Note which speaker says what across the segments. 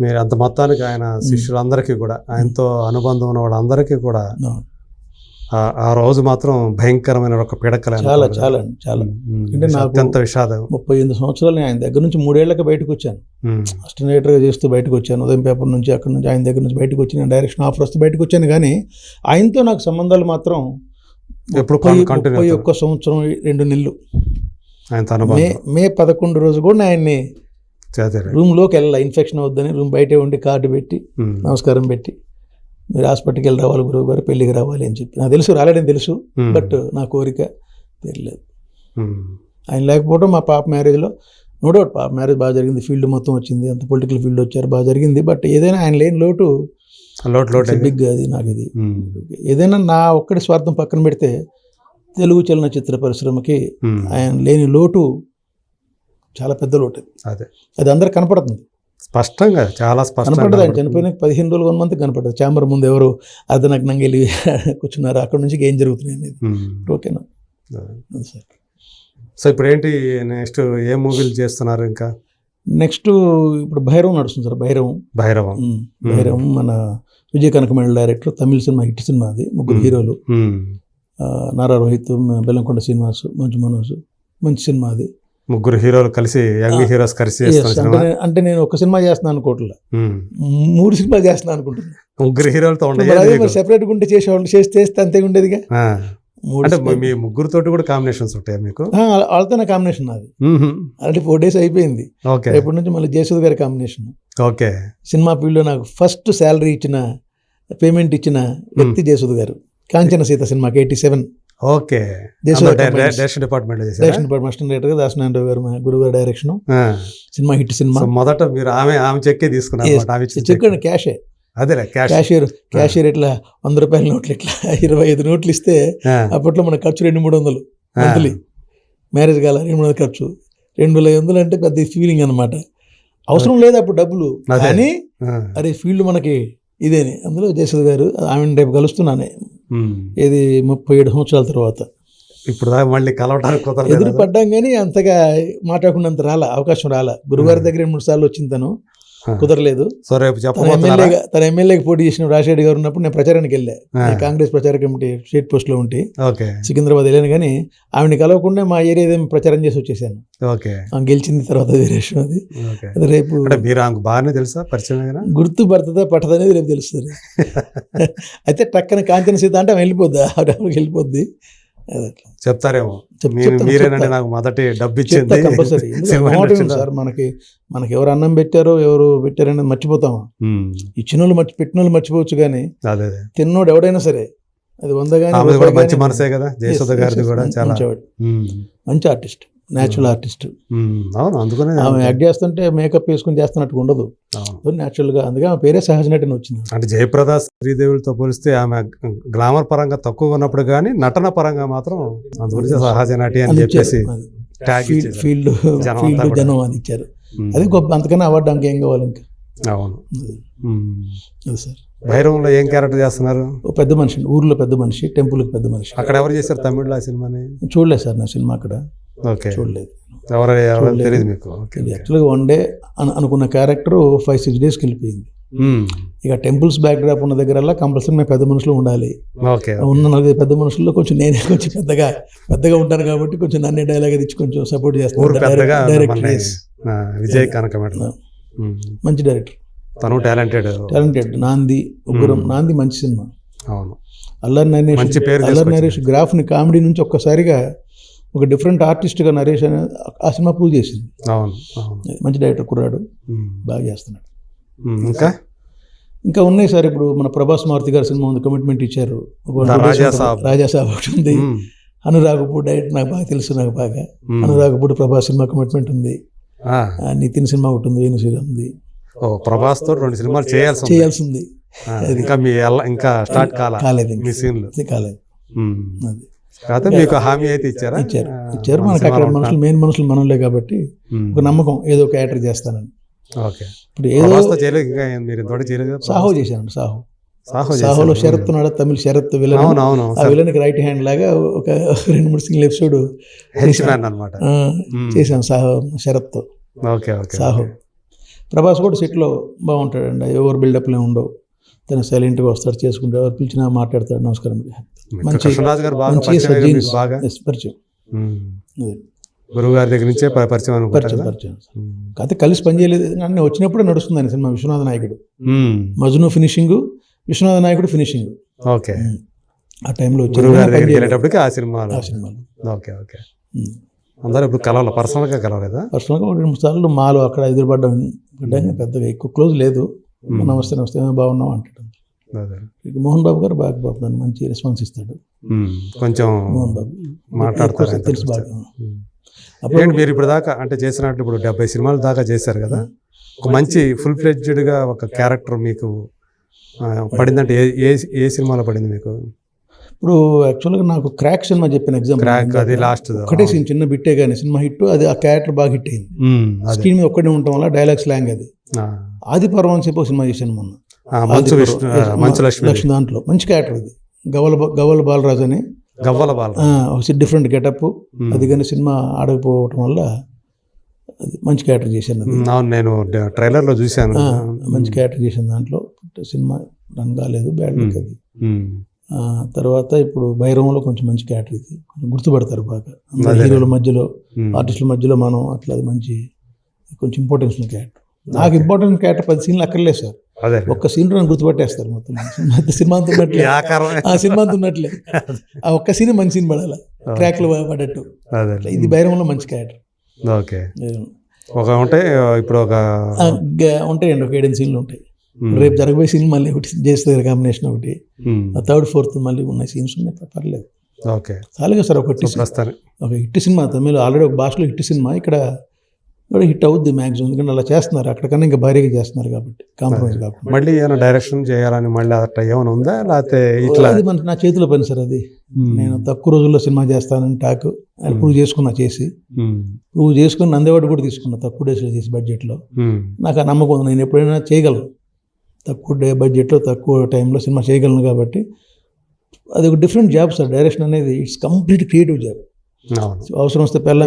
Speaker 1: మీరు అంత మొత్తానికి ఆయన శిష్యులందరికీ కూడా ఆయనతో అనుబంధం ఉన్న వాళ్ళందరికీ కూడా. ఆ- రోజు మాత్రం భయంకరమైన ఒక పీడకల
Speaker 2: చాలా చాలా చాలా. అంటే నాకు-
Speaker 1: అత్యంత విషాదం.
Speaker 2: ముప్పై ఎనిమిది సంవత్సరాలు ఆయన దగ్గర నుంచి మూడేళ్ళకి బయటకు వచ్చాను. అస్టినేటర్గా చేస్తూ బయటకు వచ్చాను. ఉదయం పేపర్ నుంచి అక్కడ నుంచి ఆయన దగ్గర నుంచి బయటకు వచ్చి నేను డైరెక్షన్ ఆఫర్ వస్తూ బయటకు వచ్చాను. కానీ ఆయనతో నాకు సంబంధాలు మాత్రం
Speaker 1: ఎప్పుడు
Speaker 2: ముప్పై. ఒక్క సంవత్సరం రెండు నెలలు. మే మే పదకొండు రోజు కూడా నేను ఆయన్ని. రూమ్లోకి వెళ్ళాలి ఇన్ఫెక్షన్ అవుద్దని రూమ్ బయటే ఉండి కార్డు పెట్టి నమస్కారం పెట్టి మీరు హాస్పిటల్కి వెళ్ళి రావాలి గురువు గారు పెళ్ళికి రావాలి అని చెప్పి. నాకు తెలుసు రాలేడని తెలుసు బట్ నా కోరిక తెలియలేదు ఆయన లేకపోవడం మా పాప మ్యారేజ్లో నో డౌట్ పాప మ్యారేజ్ బాగా జరిగింది ఫీల్డ్ మొత్తం వచ్చింది అంత పొలిటికల్ ఫీల్డ్ వచ్చారు బాగా జరిగింది బట్ ఏదైనా ఆయన లేని లోటు
Speaker 1: లోటు లోటు
Speaker 2: బిగ్ అది నాకు ఇది. ఏదైనా నా ఒక్కడి స్వార్థం పక్కన పెడితే తెలుగు చలనచిత్ర పరిశ్రమకి
Speaker 1: ఉమ్,
Speaker 2: ఆయన లేని లోటు చాలా పెద్ద లోటు అది.
Speaker 1: అదే
Speaker 2: అది అందరికి కనపడుతుంది.
Speaker 1: స్పష్టంగా చాలా స్పష్టంగా
Speaker 2: కనపడదు. చనిపోయిన పదిహేను రోజులు వన్ మంత్ కనపడదు ఛాంబర్ ముందు ఎవరు అర్ధనగ్నంగా వెళ్ళి కూర్చున్నారు. అక్కడ నుంచి ఏం జరుగుతున్నాయి అనేది. ఓకేనా? సార్.
Speaker 1: సో ఇప్పుడు ఏంటి నెక్స్ట్ ఏ మూవీలు చేస్తున్నారు ఇంకా?
Speaker 2: నెక్స్ట్ ఇప్పుడు భైరవం నడుస్తుంది సార్. భైరవం.
Speaker 1: భైరవం.
Speaker 2: భైరవం మన Vijay Kanakamedala director Tamil cinema hit cinema అది. ముగ్గురు. హీరోలు. నారా రోహిత్ బెల్లంకొండ శ్రీనివాస్ మంచు మనోజ్. మంచి సినిమా అది.
Speaker 1: ముగ్గురు హీరోలు కలిసి యంగ్ హీరోస్ కలిసి
Speaker 2: అంటే
Speaker 1: సినిమా?
Speaker 2: నేను- అంటే ఒక సినిమా చేస్తున్నాను అనుకోవట్లే మూడు సినిమాలు చేస్తున్నాను అనుకుంటున్నాను
Speaker 1: ముగ్గురు హీరోలతో ఉండేది
Speaker 2: సెపరేట్ ఉంటే చేసేవాళ్ళు చేస్తే చేస్తే అంతే ఉండేదిగా?
Speaker 1: అంటే. మీ ముగ్గురుతోటి కూడా కాంబినేషన్స్ ఉంటాయా మీకు?
Speaker 2: వాళ్ళతోనే కాంబినేషన్ అది. ఆల్రెడీ ఫోర్ డేస్ అయిపోయింది.
Speaker 1: ఓకే.
Speaker 2: రేపటి నుంచి మళ్ళీ జయసుద్ గారి కాంబినేషన్
Speaker 1: ఓకే.
Speaker 2: సినిమా ఫీల్డ్లో నాకు ఫస్ట్ శాలరీ ఇచ్చిన పేమెంట్ ఇచ్చిన వ్యక్తి జయసుద్ గారు. కాంచన సీత సినిమాకి eighty seven
Speaker 1: okay.
Speaker 2: Jayasudha.
Speaker 1: Direction department
Speaker 2: direction department director Dasanarayana గారు మా గురువు గారు డైరెక్షన్. Cinema hit cinema.
Speaker 1: మొదట మీరు ఆమె ఆమె చెక్కే తీసుకున్నారు. ఆమె
Speaker 2: చెక్. క్యాషే.
Speaker 1: అదేలే క్యాష్.
Speaker 2: క్యాషియర్ క్యాషియర్ ఇట్లా వంద రూపాయల నోట్లు ఇట్లా ఇరవై ఐదు నోట్లు ఇస్తే అప్పట్లో మన ఖర్చు రెండు మూడు వందలు. మంత్లీ. మ్యారేజ్ కాల రెండు మూడు వందలు ఖర్చు. రెండు వేల ఐదు వందలు అంటే పెద్ద ఫీలింగ్ అనమాట అవసరం లేదు అప్పుడు డబ్బులు. కానీ అరే ఫీల్డ్ మనకి ఇదేని. అందులో జయసుద్ గారు ఆమెను రేపు కలుస్తున్నానే. ఇది ముప్పై ఏడు సంవత్సరాల తర్వాత.
Speaker 1: ఇప్పుడు మళ్ళీ కలవడానికి
Speaker 2: ఎదురు పడ్డాం కానీ అంతగా మాట్లాడుకున్నంత రాలా అవకాశం రాలా. గురువారి దగ్గర మూడు సార్లు వచ్చింది తను. కుదరలేదు.
Speaker 1: సో రేపు
Speaker 2: తన
Speaker 1: చెప్పబోతున్నారా
Speaker 2: ఎమ్మెల్యేగా తన ఎమ్మెల్యేకి పోటీ చేసిన రాజశేఖర్ గారు ఉన్నప్పుడు నేను ప్రచారానికి వెళ్ళా. కాంగ్రెస్ ప్రచార కమిటీ స్టేట్ పోస్ట్లో ఉంటే.
Speaker 1: ఓకే.
Speaker 2: సికింద్రాబాద్ వెళ్ళాను కానీ ఆవిడని కలవకుండా మా ఏరియా ప్రచారం చేసి వచ్చేసాను.
Speaker 1: ఓకే.
Speaker 2: గెలిచింది తర్వాత వేరే విషయం అది. రేపు
Speaker 1: మీరు ఆమెకు బాగానే తెలుసా పరిచయం
Speaker 2: గుర్తు పడుతుందా పట్టదా అనేది రేపు తెలుస్తుంది. అయితే టక్కన కాంచన సీత అంటే ఆమె వెళ్ళిపోద్ది? ఆవిడ వెళ్ళిపోద్ది.
Speaker 1: చెప్తారేమో మీరేనండి. నాకు మొదటి డబ్బు ఇచ్చింది.
Speaker 2: సార్ మనకి మనకి ఎవరు అన్నం పెట్టారో ఎవరు పెట్టారనేది మర్చిపోతామా. ఇచ్చిన వాళ్ళు మర్చి పెట్టిన వాళ్ళు మర్చిపోవచ్చు కానీ తిన్నోడు ఎవడైనా సరే అది వంద కానీ
Speaker 1: మంచి మనసే కదా జయసుధ గారిది కూడా చాలా.
Speaker 2: మంచి ఆర్టిస్ట్ న్యాచురల్ ఆర్టిస్ట్.
Speaker 1: అందుకనే
Speaker 2: ఆమె యాక్ట్ చేస్తుంటే మేకప్ వేసుకుని చేస్తున్నట్టు ఉండదు.
Speaker 1: అవును.
Speaker 2: న్యాచురల్గా అందుకే ఆమె పేరే సహజ నటిని వచ్చింది.
Speaker 1: అంటే జయప్రద శ్రీదేవులతో పోలిస్తే ఆమె గ్లామర్ పరంగా తక్కువగా ఉన్నప్పుడు కానీ నటన పరంగా మాత్రం అందుగురించి సహజ నటి అని చెప్పేసి
Speaker 2: ఫీల్డ్. ఫీల్డ్
Speaker 1: జనం
Speaker 2: అది ఇచ్చారు. అది గొప్ప అంతకన్నా అవార్డు ఇంకేం కావాలి ఇంకా?
Speaker 1: అవును.
Speaker 2: సార్.
Speaker 1: భైరవంలో ఏం క్యారెక్టర్ చేస్తున్నారు?
Speaker 2: పెద్ద మనిషి ఊర్లో పెద్ద మనిషి టెంపుల్కి పెద్ద మనిషి.
Speaker 1: అక్కడ ఎవరు చేశారు తమిళ్ళో ఆ సినిమాని
Speaker 2: చూడలేదు సార్ నా సినిమా అక్కడ. చూడలేదు.
Speaker 1: ఎవరు. తెలియదు మీకు.
Speaker 2: యాక్చువల్గా వన్ డే అనుకున్న క్యారెక్టర్ ఫైవ్ సిక్స్ డేస్కి వెళ్ళిపోయింది. ఇక టెంపుల్స్ బ్యాక్ డ్రాప్ ఉన్న దగ్గరల్లా కంపల్సరీ మేము పెద్ద మనుషులు ఉండాలి. ఉన్న నలుగురు పెద్ద మనుషుల్లో కొంచెం నేనే కొంచెం పెద్దగా పెద్దగా ఉంటాను కాబట్టి కొంచెం నన్నే డైలాగ్ ఇచ్చి కొంచెం సపోర్ట్ చేస్తాను. డైరెక్టర్
Speaker 1: విజయ్.
Speaker 2: మంచి డైరెక్టర్
Speaker 1: తను టాలెంటెడ్.
Speaker 2: టాలెంటెడ్ నాంది ఉగ్రం నాంది మంచి సినిమా.
Speaker 1: అవును.
Speaker 2: అల్లరి నరేష్ అల్లరి. నరేష్ గ్రాఫ్ని కామెడీ నుంచి ఒక్కసారిగా ఒక డిఫరెంట్ ఆర్టిస్ట్గా నరేష్ అనే ఆ సినిమా ప్రూవ్ చేసింది. మంచి డైరెక్టర్ కుర్రాడు. బాగా చేస్తున్నాడు.
Speaker 1: ఇంకా?
Speaker 2: ఇంకా ఉన్నాయి సార్ ఇప్పుడు మన ప్రభాస్ మారుతి గారి సినిమా ఉంది కమిట్మెంట్ ఇచ్చారు. ఒక
Speaker 1: దా
Speaker 2: two days
Speaker 1: రాజా
Speaker 2: ఉంటుంది.
Speaker 1: సాబ్.
Speaker 2: రాజా సాబ్ ఒకటి ఉంది. అనురాగపూడి డైరెక్ట్ నాకు బాగా తెలుసు నాకు బాగా. అనురాగపూడి ప్రభాస్ సినిమా కమిట్మెంట్ ఉంది. నితిన్ సినిమా ఒకటి ఉంది వేణు శ్రీరామ్ ఉంది.
Speaker 1: ఓ ప్రభాస్తో రెండు సినిమాలు చేయాల్సి
Speaker 2: చేయాల్సి ఉంది.
Speaker 1: ఇంకా మీ ఇంకా స్టార్ట్ కాల?
Speaker 2: కాలేదు కాలేదు.
Speaker 1: మ్మ్.
Speaker 2: అది.
Speaker 1: కాకపోతే మీకు హామీ అయితే ఇచ్చారా?
Speaker 2: ఇచ్చారు. ఇచ్చారు.
Speaker 1: మన
Speaker 2: మనకి అక్కడ మనుషులు మెయిన్ మనుషులు మనలే కాబట్టి. ఒక నమ్మకం ఏదో ఒక చేస్తానని.
Speaker 1: ఓకే.
Speaker 2: ఇప్పుడు ఏదో
Speaker 1: మీరు కదా?
Speaker 2: సాహో చేశాను సాహో.
Speaker 1: సాహో
Speaker 2: సాహోలో
Speaker 1: చేశారు.
Speaker 2: షరత్ ఉన్నాడు? తమిళ షరత్ విలన్. ఆ విలన్కి రైట్ హ్యాండ్ లాగా ఒక రెండు మూడు సింగిల్ ఎపిసోడ్
Speaker 1: అనమాట
Speaker 2: చేశాను. Saaho
Speaker 1: okay okay
Speaker 2: Saaho. Prabhas కూడా సెట్లో బాగుంటాడండి. ఎవరు బిల్డప్లే ఉండవు. తను సైలెంట్గా వస్తాడు చేసుకుంటాడు ఎవరు పిలిచినా మాట్లాడతాడు. నమస్కారం మంచి మంచి
Speaker 1: పరిచయం. గురువు గారి దగ్గర నుంచే పరిచయం
Speaker 2: పరిచయం పరిచయం. కాకపోతే కలిసి పనిచేయలేదు కానీ వచ్చినప్పుడే నడుస్తుంది ఆయన సినిమా విశ్వనాథ నాయకుడు. మజ్ను ఫినిషింగ్ విశ్వనాథ నాయకుడు ఫినిషింగ్.
Speaker 1: ఓకే.
Speaker 2: ఆ టైంలో వచ్చి
Speaker 1: గురువు గారి దగ్గరికి వెళ్ళేటప్పటికి ఆ సినిమాలో.
Speaker 2: ఆ సినిమాలో.
Speaker 1: Okay okay. అందరూ ఇప్పుడు కలవాలి? పర్సనల్గా కలవలేదా?
Speaker 2: పర్సనల్గా ఒక రెండు మూడు సార్లు మాలో అక్కడ ఎదురుపడ్డం పెద్దగా ఎక్కువ క్లోజ్ లేదు. నమస్తే నమస్తే ఏమో బాగున్నాం అంటాడు. ఇక మోహన్ బాబు గారు బాగా బాబు దాన్ని మంచి రెస్పాన్స్ ఇస్తాడు.
Speaker 1: కొంచెం
Speaker 2: మోహన్ బాబు
Speaker 1: మాట్లాడతారు
Speaker 2: తెలుసు. బాగా. అప్పుడు
Speaker 1: మీరు ఇప్పుడు దాకా అంటే చేసినట్టు ఇప్పుడు డెబ్బై సినిమాలు దాకా చేశారు కదా? ఒక మంచి ఫుల్ ఫ్లెడ్జ్డ్గా ఒక క్యారెక్టర్ మీకు పడిందంటే ఏ ఏ సినిమాలో పడింది మీకు?
Speaker 2: ఇప్పుడు యాక్చువల్గా నాకు క్రాక్ సినిమా చెప్పిన
Speaker 1: క్రాక్ అది లాస్ట్
Speaker 2: ఒకటే సీన్ చిన్న బిట్టే కానీ సినిమా హిట్ అది ఆ క్యారెక్టర్ బాగా హిట్ అయింది. స్క్రీన్ మీద ఒక్కడే ఉండటం వల్ల డైలాగ్ స్లాంగ్ అది.
Speaker 1: ఆ.
Speaker 2: ఆది పర్వం అని చెప్పి ఒక సినిమా చేశాను మొన్న.
Speaker 1: లక్ష్మి
Speaker 2: దాంట్లో. మంచి క్యారెక్టర్ అది. గవల గవల బాలరాజు అని.
Speaker 1: గవ్వల బాల
Speaker 2: డిఫరెంట్ గెటప్ అది కానీ సినిమా ఆడకపోవటం వల్ల అది మంచి క్యారెక్టర్ చేశాను
Speaker 1: నేను ట్రైలర్లో చూశాను.
Speaker 2: మంచి క్యారెక్టర్ చేసిన దాంట్లో. సినిమా రన్ కాలేదు బ్యాడ్ లుక్ అది తర్వాత ఇప్పుడు భైరవంలో కొంచెం మంచి క్యారెక్టర్ ఇది. కొంచెం గుర్తుపడతారు బాగా. హీరోల మధ్యలో. ఆర్టిస్టుల మధ్యలో మనం అట్లా మంచి కొంచెం ఇంపార్టెన్స్ ఉన్న క్యారెక్టర్. నాకు ఇంపార్టెంట్ క్యారెక్టర్ పది సీన్లు అక్కర్లేదు సార్.
Speaker 1: అదే.
Speaker 2: ఒక్క సీన్ నన్ను గుర్తుపట్టేస్తారు మొత్తం. సినిమా ఉన్నట్లే ఆ సినిమా ఉన్నట్లే ఆ ఒక్క సీన్ మంచి సీన్ పడాలి? ట్రాక్లో పడ్డట్టు
Speaker 1: అదే.
Speaker 2: ఇది భైరవంలో మంచి క్యారెక్టర్.
Speaker 1: ఓకే. ఒక ఉంటే ఇప్పుడు ఒక
Speaker 2: ఉంటాయండి ఒక ఏడెనిమిది సీన్లు ఉంటాయి. రేపు జరగబోయే సీన్ మళ్ళీ ఒకటి చేస్తారు కాంబినేషన్ ఒకటి. థర్డ్ ఫోర్త్ మళ్ళీ ఉన్నాయి సీన్స్ ఉన్నాయి పర్లేదు.
Speaker 1: ఓకే.
Speaker 2: చాలుగా సార్ ఒక హిట్ సినిమా.
Speaker 1: ప్రస్తుతానికి
Speaker 2: ఒక హిట్ సినిమా. తమిళ ఆల్రెడీ ఒక భాషలో హిట్ సినిమా. ఇక్కడ కూడా హిట్ అవుద్ది మ్యాక్సిమం ఎందుకంటే అలా చేస్తున్నారు. అక్కడికన్నా ఇంకా భారీగా చేస్తున్నారు కాబట్టి కాంప్రమైజ్ కాకుండా.
Speaker 1: మళ్ళీ ఏమైనా డైరెక్షన్ చేయాలని మళ్ళీ అట్లా ఏమైనా ఉందా? లేకపోతే ఇట్లా
Speaker 2: అది మన నా చేతిలో పని సార్ అది. నేను తక్కువ రోజుల్లో సినిమా చేస్తానని టాక్ అది ప్రూవ్ చేసుకున్నా చేసి. ప్రూవ్ చేసుకుని నందేవాడు కూడా తీసుకున్నా తక్కువ డేస్లో చేసి బడ్జెట్లో. నాకు ఆ నమ్మకం ఉంది. నేను ఎప్పుడైనా చేయగలను. తక్కువ డే బడ్జెట్లో తక్కువ టైంలో సినిమా చేయగలను కాబట్టి. అది ఒక డిఫరెంట్ జాబ్ సార్. డైరెక్షన్ అనేది ఇట్స్ కంప్లీట్ క్రియేటివ్ జాబ్. అవసరం వస్తే పిల్ల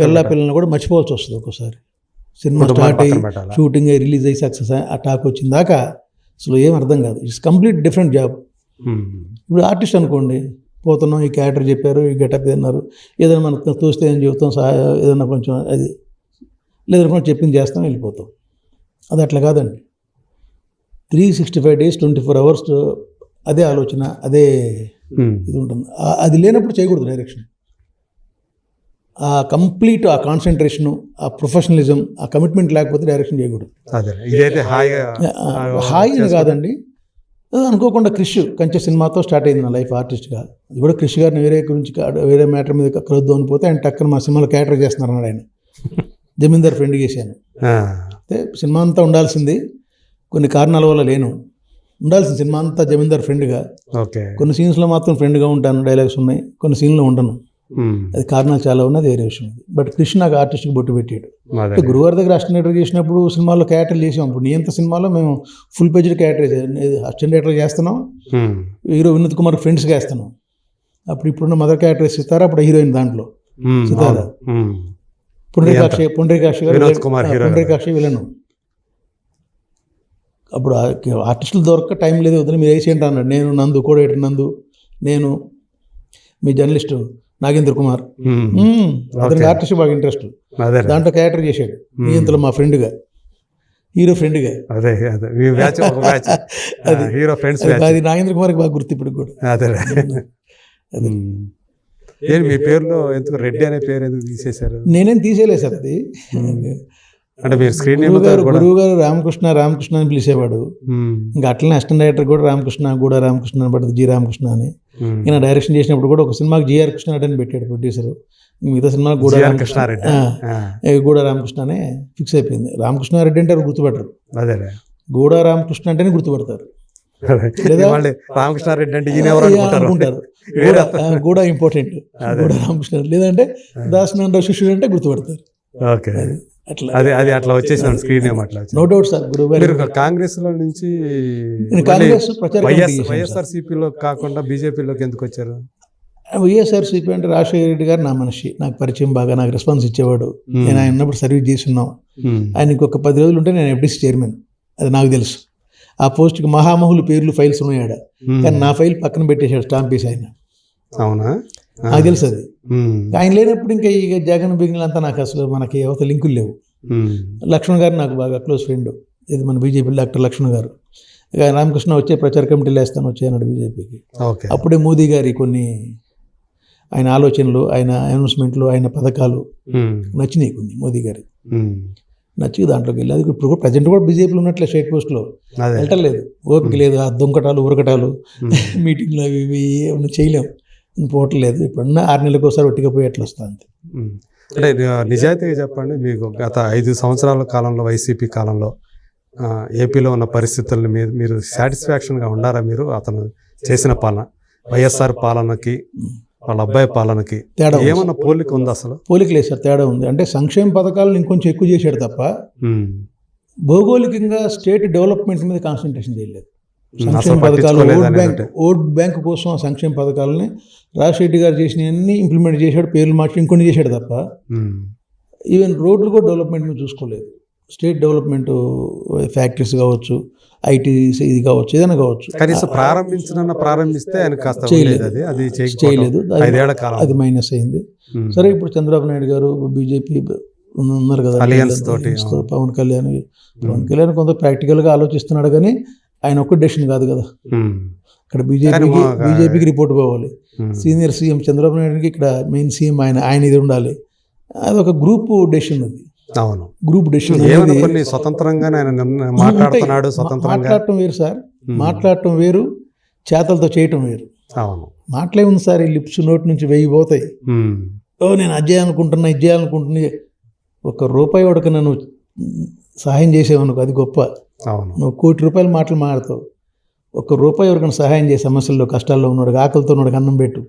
Speaker 2: పిల్ల పిల్లల్ని కూడా మర్చిపోవాల్సి వస్తుంది ఒక్కోసారి. సినిమా స్టార్ట్ అయ్యి? షూటింగ్ అయ్యి రిలీజ్ అయ్యి సక్సెస్ అయ్యి ఆ టాక్ వచ్చిన దాకా అసలు ఏం అర్థం కాదు. It's complete different job. ఇప్పుడు ఆర్టిస్ట్ అనుకోండి పోతున్నాం ఈ క్యారెక్టర్ చెప్పారు ఈ గెటప్ అన్నారు ఏదైనా మనకు తోస్తే ఏం చెబుతాం సహాయ ఏదైనా కొంచెం అది లేదనుకుంటే చెప్పింది చేస్తాం వెళ్ళిపోతాం. అది అట్లా కాదండి. Three sixty five days twenty four hours అదే ఆలోచన అదే. ఇది ఉంటుంది. అది లేనప్పుడు చేయకూడదు డైరెక్షన్ ఆ కంప్లీట్ ఆ కాన్సన్ట్రేషను ఆ ప్రొఫెషనలిజం ఆ కమిట్మెంట్ లేకపోతే డైరెక్షన్ చేయకూడదు.
Speaker 1: ఇదైతే హాయిగా
Speaker 2: కాదండి. అనుకోకుండా క్రిష్ కంచె సినిమాతో స్టార్ట్ అయింది నా లైఫ్ ఆర్టిస్ట్గా. అది కూడా క్రిష్ గారిని వేరే గురించి వేరే మ్యాటర్ మీద కలొద్దు అని పోతే ఆయన టక్కన మా సినిమాలో క్యారెక్టర్ చేస్తున్నారు అన్నాడు ఆయన. జమీందార్ ఫ్రెండ్ చేశాను. అయితే సినిమా అంతా ఉండాల్సింది కొన్ని కారణాల వల్ల లేను. ఉండాల్సిన సినిమా అంతా జమీందార్ ఫ్రెండ్గా.
Speaker 1: ఓకే.
Speaker 2: కొన్ని సీన్స్లో మాత్రం ఫ్రెండ్గా ఉంటాను డైలాగ్స్ ఉన్నాయి కొన్ని సీన్లో ఉండను. అది కారణాలు చాలా ఉన్నది వేరే విషయం బట్ కృష్ణ నాకు ఆర్టిస్ట్కి బొట్టు పెట్టాడు. గురువారి దగ్గర అసిస్టెంట్ డైరెక్టర్ చేసినప్పుడు సినిమాలో క్యారెక్టర్ చేసాం ఇప్పుడు నీ ఎంత సినిమాలో మేము full phased character assistant director చేస్తున్నాం.
Speaker 1: ఉమ్.
Speaker 2: హీరో వినోద్ కుమార్ ఫ్రెండ్స్గా వేస్తున్నాం అప్పుడు ఇప్పుడున్న మదర్ క్యారెక్టర్ ఇస్తారా? అప్పుడు హీరోయిన్ దాంట్లో.
Speaker 1: ఉమ్.
Speaker 2: సితార. పుండరీకాక్షి పుండరీకాక్షి పుండరీకాక్షి విలను. అప్పుడు ఆర్టిస్టులు దొరక్క టైం లేదు. వద్దని మీరు వేసేయండి అన్నాడు. నేను నందు కోడేటి నందు నేను మీ జర్నలిస్టు నాగేంద్ర కుమార్. అతనికి ఆర్టిస్ట్ బాగా ఇంట్రెస్ట్
Speaker 1: అదే.
Speaker 2: దాంట్లో క్యారెక్టర్ చేశాడు. ఇంతలో మా ఫ్రెండ్గా హీరో ఫ్రెండ్గా
Speaker 1: అదే అదే. బ్యాచ్ హీరో ఫ్రెండ్స్
Speaker 2: అది. నాగేంద్ర కుమార్కి బాగా గుర్తు ఇప్పుడు కూడా.
Speaker 1: అదే. మీ పేరులో ఎందుకు రెడ్డి అనే పేరు ఎందుకు తీసేశారు?
Speaker 2: నేనేం తీసేయలేదు సార్ అది.
Speaker 1: అంటే మీరు స్క్రీన్
Speaker 2: గురువు గారు గురువు గారు రామకృష్ణ రామకృష్ణ అని పిలిచేవాడు. ఇంకా అట్లనే అసిస్టెంట్ డైరెక్టర్ కూడా రామకృష్ణ కూడా రామకృష్ణ అని పడుతుంది జి రామకృష్ణ అని. ఈయన డైరెక్షన్ చేసినప్పుడు కూడా ఒక సినిమాకి జిఆర్ కృష్ణ అని పెట్టాడు ప్రొడ్యూసర్ మిగతా సినిమా కూడా
Speaker 1: జిఆర్
Speaker 2: రామకృష్ణ
Speaker 1: కృష్ణారెడ్డి.
Speaker 2: ఆ, ఏ గూడ రామకృష్ణ అనే ఫిక్స్ అయిపోయింది. రామకృష్ణారెడ్డి అంటే గుర్తుపట్టరు.
Speaker 1: అదే
Speaker 2: గూడ రామకృష్ణ అంటేనే గుర్తుపడతారు.
Speaker 1: రామకృష్ణారెడ్డి అంటే ఈయన ఎవరు అనుకుంటారు?
Speaker 2: గూడ గూడ ఇంపార్టెంట్ గూడ రామకృష్ణ లేదంటే దాసనారాయణ శిష్యుడు అంటే గుర్తుపడతారు.
Speaker 1: ఓకే.
Speaker 2: అట్లా.
Speaker 1: అది అది అట్లా వచ్చేసింది స్క్రీన్ ఏం అట్లా
Speaker 2: నో డౌట్ సార్ గురువు గారు
Speaker 1: మీరు కాంగ్రెస్లో నుంచి
Speaker 2: కాంగ్రెస్ సార్.
Speaker 1: వైఎస్ఆర్ సిపిలో కాకుండా బీజేపీలోకి ఎందుకు వచ్చారు?
Speaker 2: వైఎస్ఆర్సీపీ అంటే రాజశేఖర రెడ్డి గారు నా మనిషి. నాకు పరిచయం బాగా నాకు రెస్పాన్స్ ఇచ్చేవాడు. నేను ఆయన ఉన్నప్పుడు సర్వీస్ చేస్తున్నాం
Speaker 1: ఉమ్,
Speaker 2: ఆయన ఇంకొక పది రోజులు ఉంటే నేను ఎఫ్డీసీ చైర్మన్ అది నాకు తెలుసు. ఆ పోస్ట్కి మహామహులు పేర్లు ఫైల్స్ ఉన్నాయాడ
Speaker 1: ఉమ్,
Speaker 2: కానీ నా ఫైల్ పక్కన పెట్టేశాడు స్టాంప్ వేసి ఆయన.
Speaker 1: అవునా?
Speaker 2: నాకు తెలుసు అది. ఆయన లేనప్పుడు ఇంకా ఈ జగన్ బిగినలు అంతా నాకు అసలు మనకి అవత లింకులు లేవు. లక్ష్మణ్ గారు నాకు బాగా క్లోజ్ ఫ్రెండ్. ఇది మన బీజేపీ డాక్టర్ లక్ష్మణ్ గారు. ఇక రామకృష్ణ వచ్చే ప్రచార కమిటీలు వేస్తాను వచ్చాయన్నాడు బీజేపీకి. అప్పుడే మోదీ గారి కొన్ని ఆయన ఆలోచనలు ఆయన అనౌన్స్మెంట్లు ఆయన పథకాలు నచ్చినాయి కొన్ని మోదీ గారి. నచ్చి దాంట్లోకి వెళ్ళి అది ఇప్పుడు కూడా ప్రజెంట్ కూడా బీజేపీలో ఉన్నట్లే స్టేట్ పోస్ట్లో. వెళ్ళటం లేదు ఓపిక లేదు. ఆ దొంగటాలు ఉరకటాలు మీటింగ్లు అవి ఇవి ఏమన్నా చేయలేం. పోవట్లేదు ఇప్పుడున్న ఆరు నెలలకు ఒకసారి ఒట్టిగా పోయి ఎట్లా వస్తుంది.
Speaker 1: అంటే నిజాయితీగా చెప్పండి మీకు గత ఐదు సంవత్సరాల కాలంలో వైసీపీ కాలంలో ఏపీలో ఉన్న పరిస్థితుల్ని మీరు మీరు సాటిస్ఫాక్షన్గా ఉండారా మీరు అతను చేసిన పాలన వైఎస్ఆర్ పాలనకి వాళ్ళ అబ్బాయి పాలనకి
Speaker 2: తేడా.
Speaker 1: ఏమన్నా పోలిక ఉంది అసలు
Speaker 2: పోలిక లేదు సార్ తేడా ఉంది అంటే సంక్షేమ పథకాలను ఇంకొంచెం ఎక్కువ చేశాడు తప్ప. భౌగోళికంగా స్టేట్ డెవలప్మెంట్ మీద కాన్సన్ట్రేషన్ చేయలేదు సంక్షేమ పథకాలు ఓట్ బ్యాంక్. ఓట్ బ్యాంక్ కోసం ఆ సంక్షేమ పథకాలని రాజశెట్టి గారు చేసినవన్నీ ఇంప్లిమెంట్ చేశాడు పేర్లు మార్చి ఇంకొన్ని చేశాడు తప్ప. ఈవెన్ రోడ్లు కూడా డెవలప్మెంట్ చూసుకోలేదు స్టేట్ డెవలప్మెంట్ ఫ్యాక్టరీస్ కావచ్చు ఐటీ ఇది కావచ్చు ఏదైనా కావచ్చు
Speaker 1: కనీసం ప్రారంభించిన ప్రారంభిస్తే ఆయన కాస్త
Speaker 2: చేయలేదు.
Speaker 1: అది అది.
Speaker 2: చేయలేదు అది- మైనస్ అయింది. సరే ఇప్పుడు చంద్రబాబు నాయుడు గారు బీజేపీ ఉన్నారు కదా పవన్ కళ్యాణ్ పవన్ కళ్యాణ్ కొంత ప్రాక్టికల్గా ఆలోచిస్తున్నాడు కానీ ఆయన ఒక్క డెసిషన్ కాదు కదా. ఇక్కడ బీజేపీకి బీజేపీకి రిపోర్ట్ పోవాలి. సీనియర్ సీఎం చంద్రబాబు నాయుడుకి ఇక్కడ మెయిన్ సీఎం ఆయన ఆయన ఇది ఉండాలి. అది ఒక గ్రూప్ డెసిషన్ అది.
Speaker 1: అవును.
Speaker 2: గ్రూప్ డెసిషన్
Speaker 1: ఏమైనా కొన్ని స్వతంత్రంగానే ఆయన నిర్ణ- మాట్లాడుతున్నాడు స్వతంత్రంగా.
Speaker 2: మాట్లాడటం వేరు సార్. మాట్లాడటం వేరు చేతలతో చేయటం వేరు.
Speaker 1: అవును.
Speaker 2: మాటలే ఉంది సార్ ఈ లిప్స్ నోటి నుంచి వెయ్యి పోతాయి. ఓ నేను అది చేయాలనుకుంటున్నా ఇది చేయాలనుకుంటున్నా. ఒక రూపాయి వాడికి నన్ను సహాయం చేసేవనుకో అది గొప్ప. నువ్వు కోటి రూపాయలు మాటలు మాడతావు. ఒక రూపాయి ఎవరికైనా సహాయం చేసి సమస్యల్లో కష్టాల్లో ఉన్నాడు ఆకలితో ఉన్నాడు అన్నం పెట్టు.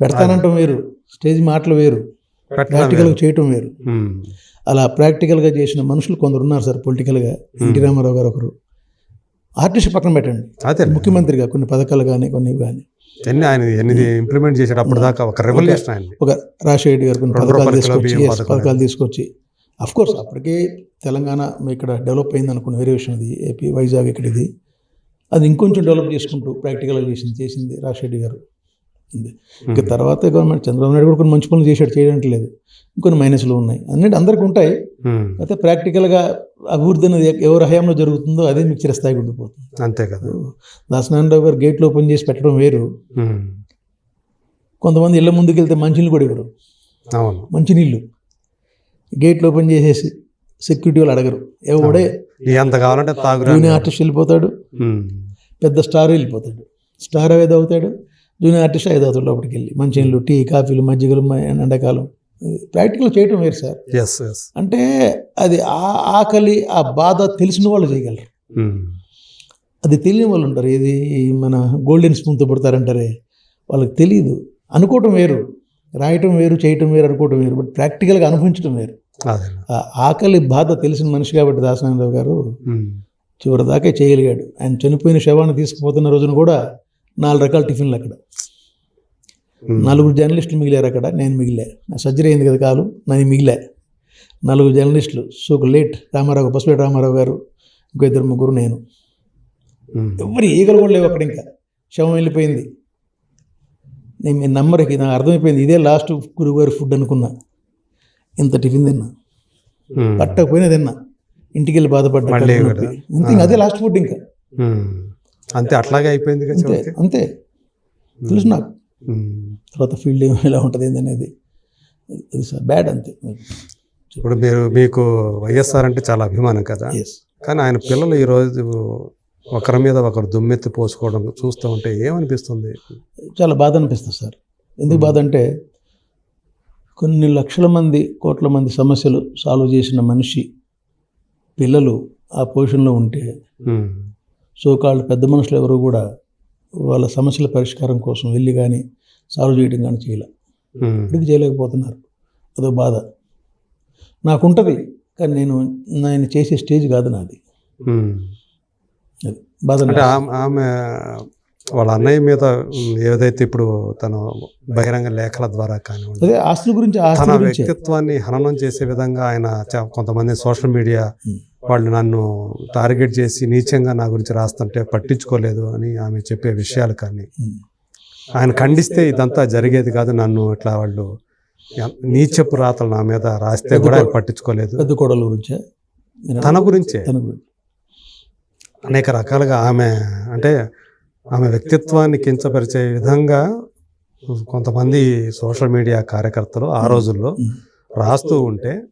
Speaker 2: పెడతానంటాం వేరు. స్టేజ్ మాటలు వేరు. ప్రాక్టికల్గా చేయటం వేరు. అలా ప్రాక్టికల్గా చేసిన మనుషులు కొందరు ఉన్నారు సార్ పొలిటికల్గా. ఎన్టీ రామారావు గారు ఒకరు. ఆర్టిస్ట్ పక్కన పెట్టండి.
Speaker 1: అదే.
Speaker 2: ముఖ్యమంత్రిగా కొన్ని పథకాలు కానీ కొన్ని కానీ.
Speaker 1: ఆయన ఇంప్లిమెంట్ చేశాడు అప్పుడు దాకా ఒక రెవల్యూషన్
Speaker 2: ఒక రాజశేఖర గారు కొన్ని పథకాలు తీసుకొచ్చి. పథకాలు తీసుకొచ్చి అఫ్ కోర్స్ అప్పటికే తెలంగాణ ఇక్కడ డెవలప్ అయింది అనుకున్న వేరే విషయం అది ఏపీ వైజాగ్ ఇక్కడ ఇది. అది ఇంకొంచెం డెవలప్ చేసుకుంటూ ప్రాక్టికల్గా చేసింది చేసింది రాజశేఖర్ గారు. ఇక తర్వాత గవర్నమెంట్ చంద్రబాబు నాయుడు కూడా కొన్ని మంచి పనులు చేశాడు చేయడానికి లేదు. ఇంకొన్ని మైనస్లు ఉన్నాయి. అన్నిటి అందరికీ ఉంటాయి.
Speaker 1: ఉమ్.
Speaker 2: అయితే ప్రాక్టికల్గా అభివృద్ధి అనేది ఎవరి హయాంలో జరుగుతుందో అదే మీకు చిరస్థాయిగా ఉండిపోతుంది.
Speaker 1: అంతే కదా.
Speaker 2: దాసనారాయణరావు గారు గేట్లు ఓపెన్ చేసి పెట్టడం వేరు.
Speaker 1: ఉమ్.
Speaker 2: కొంతమంది ఇళ్ళ ముందుకు వెళ్తే మంచినీళ్ళు కూడా ఇవ్వరు. మంచినీళ్ళు. గేట్లు ఓపెన్ చేసేసి సెక్యూరిటీ వాళ్ళు అడగరు. ఎవడే
Speaker 1: ఎంత కావాలంటే
Speaker 2: జూనియర్ ఆర్టిస్ట్ వెళ్ళిపోతాడు. పెద్ద స్టార్ వెళ్ళిపోతాడు. స్టార్ ఐదు అవుతాడు. జూనియర్ ఆర్టిస్ట్ ఐదు అవుతాడు లోపలికి వెళ్ళి. మంచినీళ్ళు టీ కాఫీలు మజ్జిగలు ఎండాకాలం. ప్రాక్టికల్ చేయటం వేరు సార్. అంటే అది ఆ ఆకలి ఆ బాధ తెలిసిన వాళ్ళు చేయగలరు. అది తెలియని వాళ్ళు ఉంటారు. ఇది మన గోల్డెన్ స్పూన్తో పడతారంటారే. వాళ్ళకి తెలియదు అనుకోవటం వేరు. రాయటం వేరు చేయటం వేరు అనుకోవటం వేరు బట్ ప్రాక్టికల్గా అనుభవించడం వేరు. ఆకలి బాధ తెలిసిన మనిషి కాబట్టి దాసనారాయణరావు గారు
Speaker 1: ఉమ్.
Speaker 2: చివరి దాకా చేయగలిగాడు. ఆయన చనిపోయిన శవాన్ని తీసుకుపోతున్న రోజున కూడా నాలుగు రకాల టిఫిన్లు అక్కడ. నలుగురు జర్నలిస్టులు మిగిలారు అక్కడ నేను మిగిలే. నా సర్జరీ అయింది కదా కాలు నేను మిగిలే. నలుగురు జర్నలిస్టులు సో లేట్ రామారావు పసుపేట రామారావు గారు ఇంకో ఇద్దరు ముగ్గురు నేను. ఎవరు ఈగలు కూడా లేవు అక్కడ ఇంకా. శవం వెళ్ళిపోయింది. నేను మీ నంబర్కి నాకు అర్థమైపోయింది. ఇదే లాస్ట్ గురువుగారి ఫుడ్ అనుకున్నా. ఇంత టిఫిన్ తిన్నా. పట్టకపోయినా తిన్నా. ఇంటికి వెళ్ళి బాధపడ్డా. అంతే అదే లాస్ట్ ఫుడ్ ఇంకా.
Speaker 1: అంతే అట్లాగే అయిపోయింది
Speaker 2: అంతే అంతే. తెలుసు నాకు. తర్వాత ఫీల్డ్ ఎలా ఉంటుంది ఏందనేది. అది సార్ బ్యాడ్ అంతే.
Speaker 1: ఇప్పుడు మీరు మీకు వైఎస్ఆర్ అంటే చాలా అభిమానం కదా. కానీ ఆయన పిల్లలు ఈరోజు ఒకరి మీద ఒకరు దుమ్మెత్తి పోసుకోవడం చూస్తూ ఉంటే ఏమనిపిస్తుంది?
Speaker 2: చాలా బాధ అనిపిస్తుంది సార్. ఎందుకు బాధ అంటే కొన్ని లక్షల మంది కోట్ల మంది సమస్యలు సాల్వ్ చేసిన మనిషి పిల్లలు ఆ పొజిషన్లో ఉంటే. సో కాళ్ళు పెద్ద మనుషులు ఎవరు కూడా వాళ్ళ సమస్యల పరిష్కారం కోసం వెళ్ళి కానీ సాల్వ్ చేయడం కానీ చేయలే. ఇప్పటికి చేయలేకపోతున్నారు? అదో బాధ. నాకుంటుంది కానీ నేను నేను చేసే స్టేజ్ కాదు నాది. బాధ
Speaker 1: అంటే ఆమె వాళ్ళ అన్నయ్య మీద ఏదైతే ఇప్పుడు తను బహిరంగ లేఖల ద్వారా కానివ్వండి
Speaker 2: అదే ఆస్తుల గురించి
Speaker 1: తన వ్యక్తిత్వాన్ని హననం చేసే విధంగా ఆయన కొంతమంది సోషల్ మీడియా. వాళ్ళు నన్ను టార్గెట్ చేసి నీచంగా నా గురించి రాస్తుంటే పట్టించుకోలేదు అని ఆమె చెప్పే విషయాలు కానీ. ఆయన ఖండిస్తే ఇదంతా జరిగేది కాదు నన్ను ఇట్లా వాళ్ళు నీచపు రాతలు నా మీద రాస్తే కూడా ఆయన పట్టించుకోలేదు.
Speaker 2: పెద్ద కోడల గురించే? మీరు
Speaker 1: తన గురించే.
Speaker 2: తన గురించి.
Speaker 1: అనేక రకాలుగా ఆమె అంటే ఆమె వ్యక్తిత్వాన్ని కించపరిచే విధంగా కొంతమంది సోషల్ మీడియా కార్యకర్తలు ఆ రోజుల్లో. రాస్తూ ఉంటే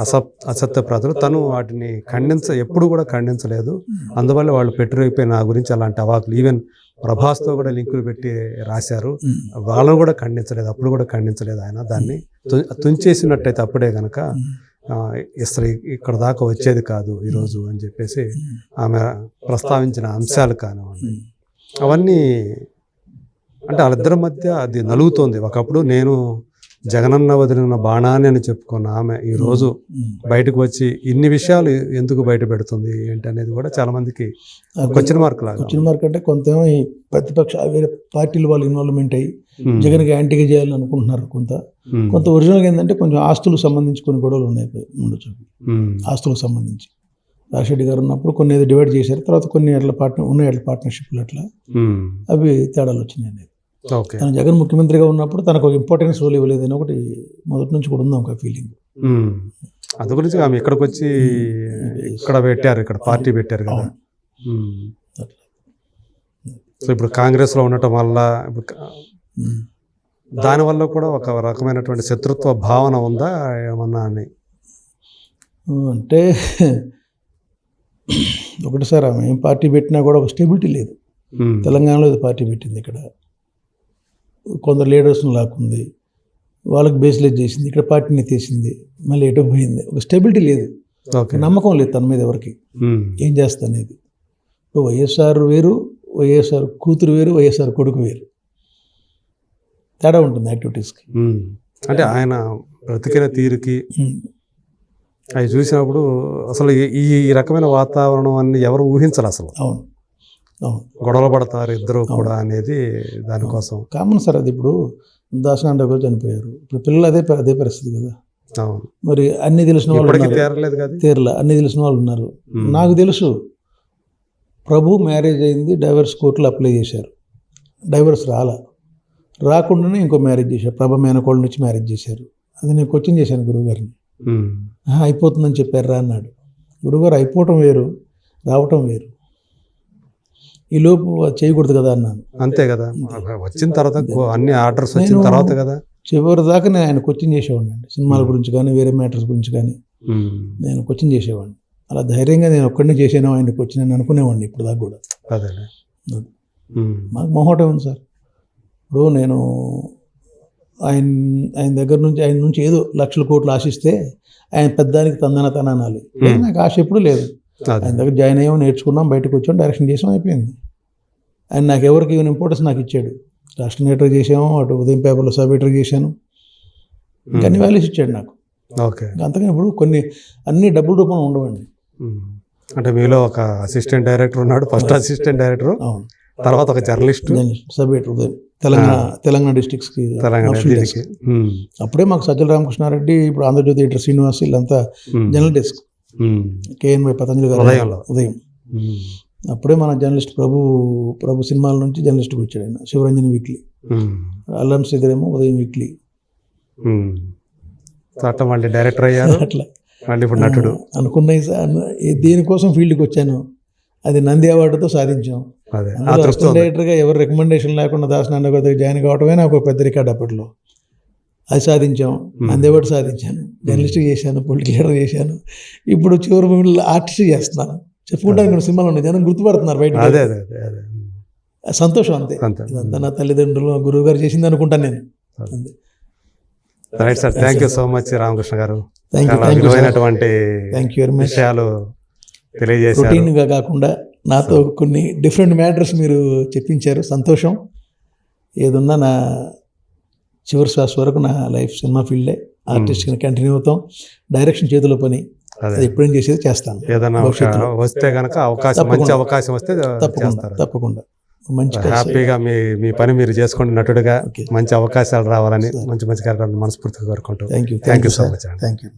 Speaker 1: అసత్ అసత్య ప్రజలు తను వాటిని ఖండించ ఎప్పుడు కూడా ఖండించలేదు. అందువల్ల వాళ్ళు పెట్టిపోయి నా గురించి అలాంటి అవాకులు ఈవెన్ ప్రభాస్తో కూడా లింకులు పెట్టి రాశారు. వాళ్ళను కూడా ఖండించలేదు అప్పుడు కూడా ఖండించలేదు ఆయన దాన్ని. తు- తుంచేసినట్టయితే అప్పుడే గనక అసలు ఇక్కడ దాకా వచ్చేది కాదు ఈరోజు అని చెప్పేసి. ఆమె ప్రస్తావించిన అంశాలు కానివ్వండి. అవన్నీ అంటే వాళ్ళిద్దరి మధ్య అది నలుగుతోంది ఒకప్పుడు నేను జగనన్న వదిలిన బాణాన్ని అని చెప్పుకున్న ఆమె ఈరోజు. బయటకు వచ్చి ఇన్ని విషయాలు ఎందుకు బయట పెడుతుంది ఏంటి అనేది కూడా చాలా మందికి క్వశ్చన్ మార్క్ లాగా
Speaker 2: క్వశ్చన్ మార్క్ అంటే కొంతేమో ఈ ప్రతిపక్ష వేరే పార్టీలు వాళ్ళు ఇన్వాల్వ్మెంట్ అయ్యి. జగన్కి యాంటీగా చేయాలని అనుకుంటున్నారు కొంత. కొంత ఒరిజినల్గా ఏంటంటే కొంచెం ఆస్తులకు సంబంధించి కొన్ని గొడవలు ఉన్నాయి ఉండొచ్చు. ఆస్తులకు సంబంధించి రాజశెడ్డి గారు ఉన్నప్పుడు కొన్ని డివైడ్ చేశారు తర్వాత కొన్ని అట్లా పార్ట్నర్ ఉన్నాయి అట్లా పార్ట్నర్షిప్లు అట్లా. అవి తేడాలు వచ్చినాయి అనేది తను జగన్ ముఖ్యమంత్రిగా ఉన్నప్పుడు తనకు ఒక ఇంపార్టెన్స్ రోల్ ఇవ్వలేదని ఒకటి మొదటి నుంచి కూడా ఉందాం ఒక ఫీలింగ్
Speaker 1: ఉమ్. అందు గురించి ఆమె ఇక్కడికి వచ్చి ఇక్కడ పెట్టారు ఇక్కడ పార్టీ పెట్టారు కదా. సో ఇప్పుడు కాంగ్రెస్లో ఉండటం వల్ల ఇప్పుడు కా- దాని వల్ల కూడా ఒక రకమైనటువంటి శత్రుత్వ భావన ఉందా ఏమన్నా అని?
Speaker 2: అంటే ఒకటి సార్ ఆమె ఏం పార్టీ పెట్టినా కూడా ఒక స్టెబిలిటీ లేదు. తెలంగాణలో ఇది పార్టీ పెట్టింది ఇక్కడ. కొందరు లీడర్స్ని లాక్కుంది. వాళ్ళకి బేస్లెస్ చేసింది ఇక్కడ పార్టీని తీసింది మళ్ళీ ఎటు పోయింది. ఒక స్టెబిలిటీ లేదు.
Speaker 1: ఓకే.
Speaker 2: నమ్మకం లేదు తన మీద ఎవరికి. ఏం చేస్తా అనేది. ఇప్పుడు వైఎస్ఆర్ వేరు వైఎస్ఆర్ కూతురు వేరు వైఎస్ఆర్ కొడుకు వేరు. తేడా ఉంటుంది యాక్టివిటీస్కి.
Speaker 1: అంటే ఆయన బ్రతికిన తీరుకి. అవి చూసినప్పుడు అసలు ఈ- రకమైన వాతావరణం అన్ని ఎవరు ఊహించాలి అసలు.
Speaker 2: అవును.
Speaker 1: గొడవలు పడతారు ఇద్దరు కూడా అనేది దానికోసం.
Speaker 2: కామన్ సార్ అది ఇప్పుడు దాసనాండ గారు చనిపోయారు. ఇప్పుడు పిల్లలు అదే అదే పరిస్థితి కదా. మరి అన్ని తెలిసిన వాళ్ళు.
Speaker 1: తేరలేదు కదా
Speaker 2: తీరల. అన్ని తెలిసిన వాళ్ళు ఉన్నారు. నాకు తెలుసు ప్రభు మ్యారేజ్ అయింది డైవర్స్ కోర్టులో అప్లై చేశారు. డైవర్స్ రాలా. రాకుండానే ఇంకో మ్యారేజ్ చేశారు. ప్రభ మేనకోళ్ళ నుంచి మ్యారేజ్ చేశారు. అది నేను క్వశ్చన్ చేశాను గురువుగారిని.
Speaker 1: ఉమ్.
Speaker 2: "ఆహా, అయిపోతుందని చెప్పారు రా అన్నాడు. గురువుగారు అయిపోవటం వేరు రావటం వేరు. ఈ లోపు చేయకూడదు కదా అన్నాను.
Speaker 1: అంతే కదా. వచ్చిన తర్వాత అన్ని ఆర్డర్స్ వచ్చిన తర్వాత కదా.
Speaker 2: చివరి దాకా నేను ఆయన క్వశ్చన్ చేసేవాడిని అండి. సినిమాల గురించి కానీ వేరే మ్యాటర్స్ గురించి కానీ. నేను క్వశ్చన్ చేసేవాడిని. అలా ధైర్యంగా నేను ఒక్కడినే చేసాను ఆయన క్వశ్చన్ అని అనుకునేవాడిని ఇప్పుడు దాకా కూడా అది. మాకు మొహోటం ఉంది సార్. ఇప్పుడు నేను ఆయన ఆయన దగ్గర నుంచి ఆయన నుంచి ఏదో లక్షల కోట్లు ఆశిస్తే ఆయన పెద్దానికి తందన తన అనాలి. నాకు ఆశ ఎప్పుడు లేదు. ఆయన దగ్గర జాయిన్ అయ్యాం నేర్చుకున్నాం బయటకు వచ్చాం డైరెక్షన్ చేసాం అయిపోయింది. ఆయన నాకు ఎవరికి ఇవ్వని ఇంపార్టెన్స్ నాకు ఇచ్చాడు. రాష్ట్ర నేటర్ చేసాము అటు ఉదయం పేపర్లో సబ్ ఎడిటర్ చేశాను. ఇంకా అన్ని వాల్యూస్ ఇచ్చాడు నాకు.
Speaker 1: ఓకే.
Speaker 2: అంతకని ఇప్పుడు కొన్ని అన్ని డబ్బుల రూపంలో ఉండవండి.
Speaker 1: అంటే మీలో ఒక అసిస్టెంట్ డైరెక్టర్ ఉన్నాడు ఫస్ట్ అసిస్టెంట్ డైరెక్టర్
Speaker 2: అవును.
Speaker 1: తర్వాత ఒక జర్నలిస్ట్
Speaker 2: సబ్ ఎడిటర్ ఉదయం. తెలంగాణ తెలంగాణ డిస్ట్రిక్ట్స్కి
Speaker 1: తెలంగాణ.
Speaker 2: అప్పుడే మాకు సజ్జల రామకృష్ణారెడ్డి ఇప్పుడు ఆంధ్రజ్యోతి ఎడిటర్ శ్రీనివాస్ వీళ్ళంతా. Journal desk. కేఎన్వై పతంజలి గారు
Speaker 1: ఉదయంలో.
Speaker 2: ఉదయం. అప్పుడే మన జర్నలిస్ట్ ప్రభు ప్రభు సినిమాల నుంచి జర్నలిస్ట్కి వచ్చాడు ఆయన శివరంజని వీక్లీ. అల్లం శ్రీధరేమో ఉదయం వీక్లీ.
Speaker 1: ఉమ్. తర్వాత మళ్ళీ డైరెక్టర్ అయ్యారు.
Speaker 2: అట్లా.
Speaker 1: మళ్ళీ ఇప్పుడు నటుడు.
Speaker 2: అనుకున్నాయి దేనికోసం ఫీల్డ్కి వచ్చాను. అది నంది అవార్డుతో సాధించాం. డైరెక్టర్గా ఎవరు రికమెండేషన్ లేకుండా దాసనాండ గారి దగ్గర జాయిన్ కావటమే నాకు పెద్ద రికార్డ్ అప్పట్లో. అది సాధించాం. నంది అవార్డు సాధించాను. జర్నలిస్ట్ చేశాను పొలిటికల్ లీడర్ చేశాను. ఇప్పుడు చివరి మూవీలో ఆర్టిస్ట్ చేస్తున్నాను. చెప్పుకుంటాను ఇక్కడ సినిమాలు ఉన్నాయి. జనం గుర్తుపడుతున్నారు బయట
Speaker 1: అదే అదే అదే అదే.
Speaker 2: సంతోషం అంతే. ఇదంతా నా తల్లిదండ్రులు గురువు గారు చేసింది అనుకుంటాను నేను. అంతే.
Speaker 1: Right sir thank you so much Ramakrishna గారు. విలువైనటువంటి విషయాలు తెలియజేశారు.
Speaker 2: రొటీన్గా కాకుండా నాతో కొన్ని డిఫరెంట్ మ్యాటర్స్ మీరు చెప్పించారు. సంతోషం. ఏదున్నా నా చివరి శ్వాస వరకు నా లైఫ్ సినిమా ఫీల్డే. ఆర్టిస్ట్గా కంటిన్యూ అవుతాం. డైరెక్షన్ చేతిలో పని.
Speaker 1: అదే.
Speaker 2: ఎప్పుడేం చేసేది చేస్తాను.
Speaker 1: ఏదైనా. వస్తే గనక అవకాశం మంచి
Speaker 2: తప్పకుండా.
Speaker 1: అవకాశం వస్తే
Speaker 2: తప్పకుండా తప్పకుండా. మంచి
Speaker 1: హ్యాపీగా మీ మీ పని మీరు చేసుకోండి నటుడుగా మంచి అవకాశాలు రావాలని మంచి మంచి కార్యక్రమాలు మనస్ఫూర్తిగా కోరుకుంటూ
Speaker 2: thank you
Speaker 1: thank you so much
Speaker 2: thank you